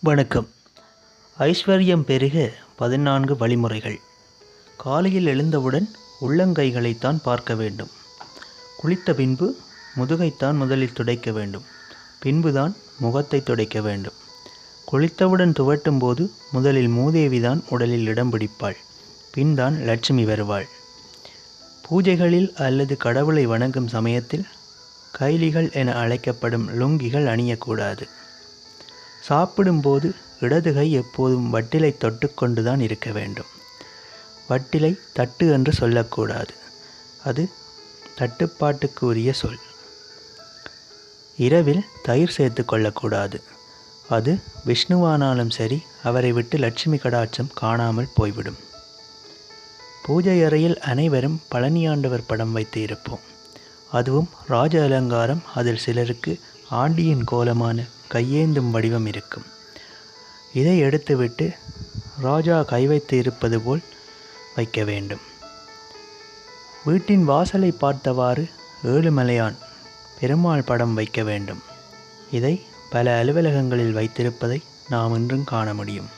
வணக்கம். ஐஸ்வர்யம் பெருக பதினான்கு வழிமுறைகள். காலையில் எழுந்தவுடன் உள்ளங்கைகளைத்தான் பார்க்க வேண்டும். குளித்த பின்பு முதுகைத்தான் முதலில் துடைக்க வேண்டும். பின்புதான் முகத்தை துடைக்க வேண்டும். குளித்தவுடன் துவட்டும் போது முதலில் மூதேவிதான் உடலில் இடம் பிடிப்பாள். பின்தான் லட்சுமி வருவாள். பூஜைகளில் அல்லது கடவுளை வணங்கும் சமயத்தில் கைலிகள் என அழைக்கப்படும் லுங்கிகள் அணியக்கூடாது. சாப்பிடும்போது இடது கை எப்போதும் வட்டிலை தொட்டுக்கொண்டுதான் இருக்க வேண்டும். வட்டிலை தட்டு என்று சொல்லக்கூடாது. அது தட்டுப்பாட்டுக்கு உரிய சொல். இரவில் தயிர் சேர்த்து கொள்ளக்கூடாது. அது விஷ்ணுவானாலும் சரி அவரை விட்டு லட்சுமி கடாட்சம் காணாமல் போய்விடும். பூஜை அறையில் அனைவரும் பழனியாண்டவர் படம் வைத்து இருப்போம் அதுவும் ராஜ அலங்காரம் அதில் சிலருக்கு ஆண்டியின் கோலமான கையேந்தும் வடிவம் இருக்கும். இதை எடுத்துவிட்டு ராஜா கை வைத்து இருப்பது போல் வைக்க வேண்டும். வீட்டின் வாசலை பார்த்தவாறு ஏழுமலையான் பெருமாள் படம் வைக்க வேண்டும். இதை பல அலுவலகங்களில் வைத்திருப்பதை நாம் இன்றும் காண முடியும்.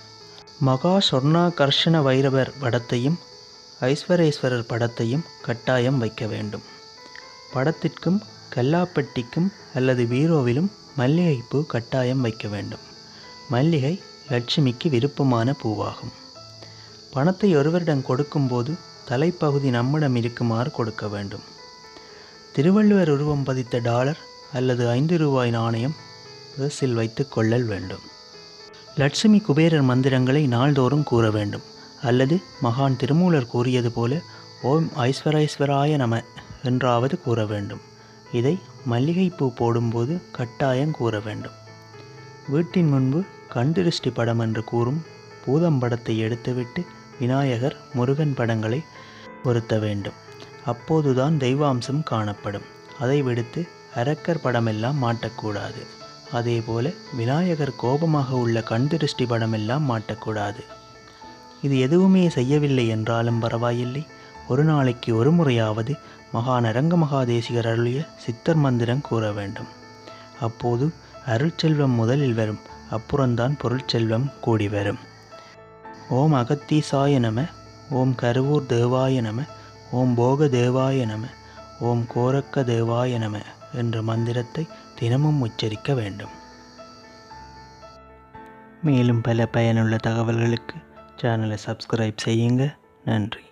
மகா சொர்ணாகர்ஷண வைரவர் படத்தையும் ஐஸ்வரேஸ்வரர் படத்தையும் கட்டாயம் வைக்க வேண்டும். படத்திற்கும் கல்லாப்பட்டிக்கும் அல்லது வீரோவிலும் மல்லிகைப்பூ கட்டாயம் வைக்க வேண்டும். மல்லிகை லட்சுமிக்கு விருப்பமான பூவாகும். பணத்தை ஒருவரிடம் கொடுக்கும்போது தலைப்பகுதி நம்மிடம் இருக்குமாறு கொடுக்க வேண்டும். திருவள்ளுவர் உருவம் பதித்த டாலர் அல்லது ஐந்து ரூபாய் நாணயம் பர்ஸில் வைத்து கொள்ளல் வேண்டும். லட்சுமி குபேரர் மந்திரங்களை நாள்தோறும் கூற வேண்டும். அல்லது மகான் திருமூலர் கூறியது போல ஓம் ஐஸ்வரேஸ்வராய நம என்றாவது கூற வேண்டும். இதை மல்லிகைப்பூ போடும்போது கட்டாயம் கூற வேண்டும். வீட்டின் முன்பு கண்திருஷ்டி படம் என்று கூறும் பூதம் படத்தை எடுத்துவிட்டு விநாயகர் முருகன் படங்களை பொருத்த வேண்டும். அப்போதுதான் தெய்வாம்சம் காணப்படும். அதை விடுத்து அரக்கர் படமெல்லாம் மாட்டக்கூடாது. அதேபோல விநாயகர் கோபமாக உள்ள கண்திருஷ்டி படமெல்லாம் மாட்டக்கூடாது. இது எதுவுமே செய்யவில்லை என்றாலும் பரவாயில்லை. ஒரு நாளைக்கு ஒரு முறையாவது மகா நரங்க மகாதேசிகர் அருளிய சித்தர் மந்திரம் கூற வேண்டும். அப்போது அருட்செல்வம் முதலில் வரும் அப்புறம்தான் பொருட்செல்வம் கூடி வரும். ஓம் அகத்தீசாய நம ஓம் கருவூர் தேவாய நம ஓம் போக தேவாய நம ஓம் கோரக்க தேவாய நம என்ற மந்திரத்தை தினமும் உச்சரிக்க வேண்டும். மேலும் பல பயனுள்ள தகவல்களுக்கு சேனலை சப்ஸ்கிரைப் செய்யுங்க. நன்றி.